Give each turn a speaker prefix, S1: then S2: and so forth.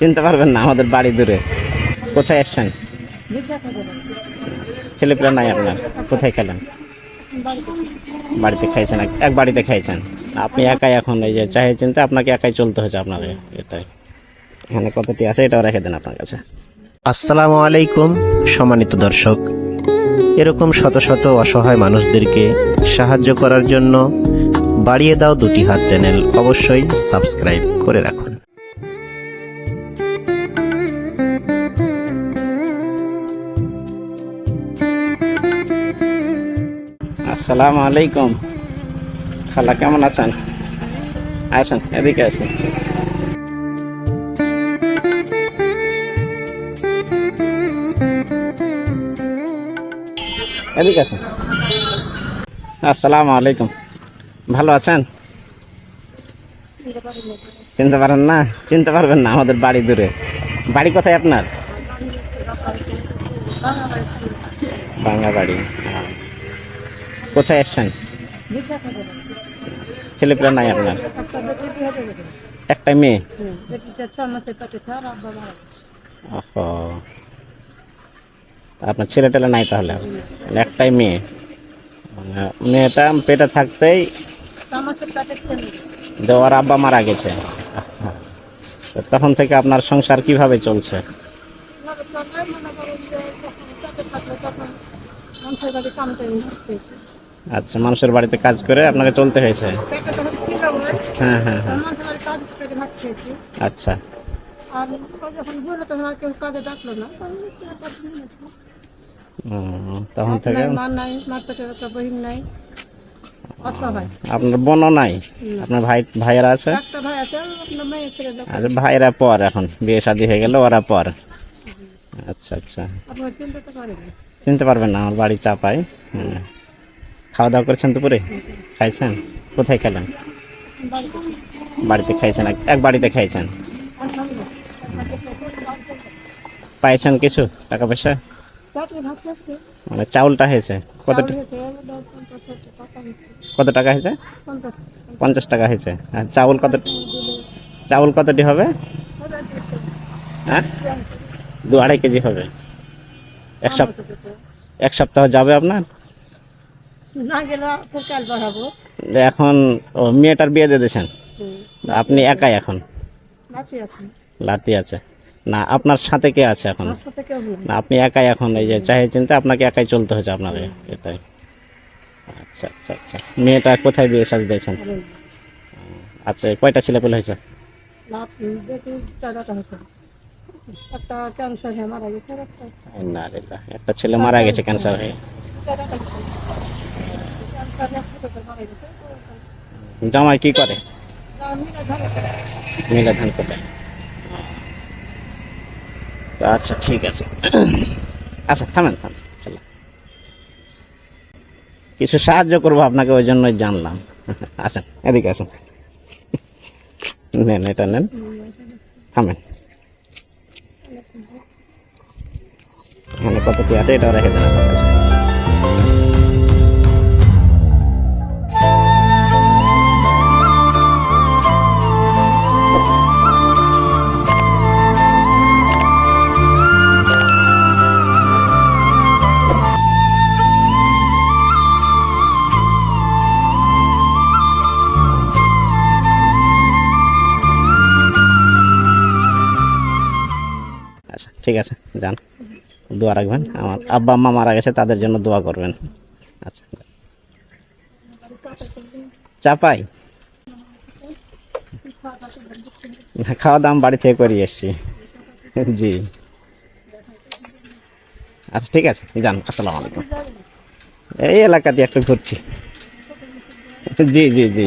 S1: চিনতে পারবেন না, আমাদের বাড়ি দূরে। কোথায় এসছেন ছেলেপেলা নাই আপনার? কোথায় খেলেন? বাড়িতে খাইছেন? এক- বাড়িতে খাইছেন? আপনি একাই এখন এই যে চাহে চিনতে, আপনাকে একাই চলতে হয়েছে আপনার এটাই। এখানে কতটি আছে, এটাও রেখে দেন আপনার কাছে।
S2: আসসালামু আলাইকুম, সম্মানিত দর্শক। এরকম শত শত অসহায় মানুষদেরকে সাহায্য করার জন্য বাড়িয়ে দাও দুটি হাত চ্যানেল অবশ্যই সাবস্ক্রাইব করে রাখুন।
S1: আসসালামু আলাইকুম। খালা, কেমন আছেন? আসেন, এদিকে আসেন। এদিকে আসেন। আসসালামু আলাইকুম। ভালো আছেন? চিনতে পারেন না? চিনতে পারবেন না আমাদের বাড়ি দূরে। বাড়ি কোথায় আপনার? বাংলা বাড়ি। কোথায় এসছেন ছেলেপেলা নাই আপনার? একটা মেয়ে? আপনার ছেলে টেলে নাই তাহলে? একটাই মেয়ে। মানে মেয়েটা পেটে থাকতেই দেওয়ার আব্বা মারা গেছে। তখন থেকে আপনার সংসার কীভাবে চলছে? আচ্ছা মানুষের বাড়িতে কাজ করে আপনাকে চলতে হয়েছে। হ্যাঁ হ্যাঁ হ্যাঁ। আচ্ছা।
S3: তখন
S1: থেকে আপনার বোনও নাই? আপনার ভাই ভাইয়েরা আছে? আচ্ছা ভাইয়েরা পর এখন বিয়ে শাদী হয়ে গেল ওরা পর। আচ্ছা আচ্ছা।
S3: চিন্তা
S1: পারবেন না আমার বাড়ি চাপাই। হুম। খাওয়া দাওয়া করেছেন দুপুরে? খাইছেন? কোথায় খেলেন? বাড়িতে খাইছেন? এক- বাড়িতে খাইছেন? পাইছেন কিছু টাকা পয়সা? মানে চাউলটা হয়েছে। কত কত টাকা হয়েছে? পঞ্চাশ টাকা হয়েছে। আর চাউল কত চাউল কতটি হবে? হ্যাঁ? দু আড়াই কেজি হবে। এক সপ্তাহ এক সপ্তাহ যাবে আপনার?
S3: না গেলে কাল বাড়াবো।
S1: এখন ও মেয়েটার বিয়ে দিয়ে দিয়েছেন? আপনি একাই এখন?
S3: আছে।
S1: লাতি আছে। না আপনার সাথে কে আছে এখন? না আপনি একাই এখন এই যে চাহে চিনতে আপনাকে একাই চলতে হচ্ছে আপনার এটাই। আচ্ছা আচ্ছা আচ্ছা। মেয়েটা কোথায় বিয়ে সাথে দিয়েছেন? আচ্ছা কয়টা ছেলে পেলে হয়েছে।
S3: হয়েছে হয়ে একটা
S1: ছেলে মারা গেছে ক্যান্সার হয়ে
S3: টাকাটা হয়েছে। ক্যান্সার হয়ে ছোটটা মারা গেছে।
S1: জামাই কি করে?
S3: না, ঝাড়া করে।
S1: আচ্ছা ঠিক আছে। আচ্ছা থামেন থামেন কিছু সাহায্য করব আপনাকে ওই জন্যই জানলাম। আসেন এদিকে আসেন। নেন এটা নেন। থামেন। এখানে কতটি আছে এটাও রেখে দেন আপনার কাছে। ঠিক আছে, যান। দোয়া রাখবেন। আমার আব্বা, আম্মা মারা গেছে, তাদের জন্য দোয়া করবেন। আচ্ছা। চাপাই। খাওয়া দাম বাড়ি থেকে করিয়ে এসছি। জি। আচ্ছা ঠিক আছে, যান, আসসালামু আলাইকুম। এই এলাকা দিয়ে একটু ঘুরছি। জি জি জি।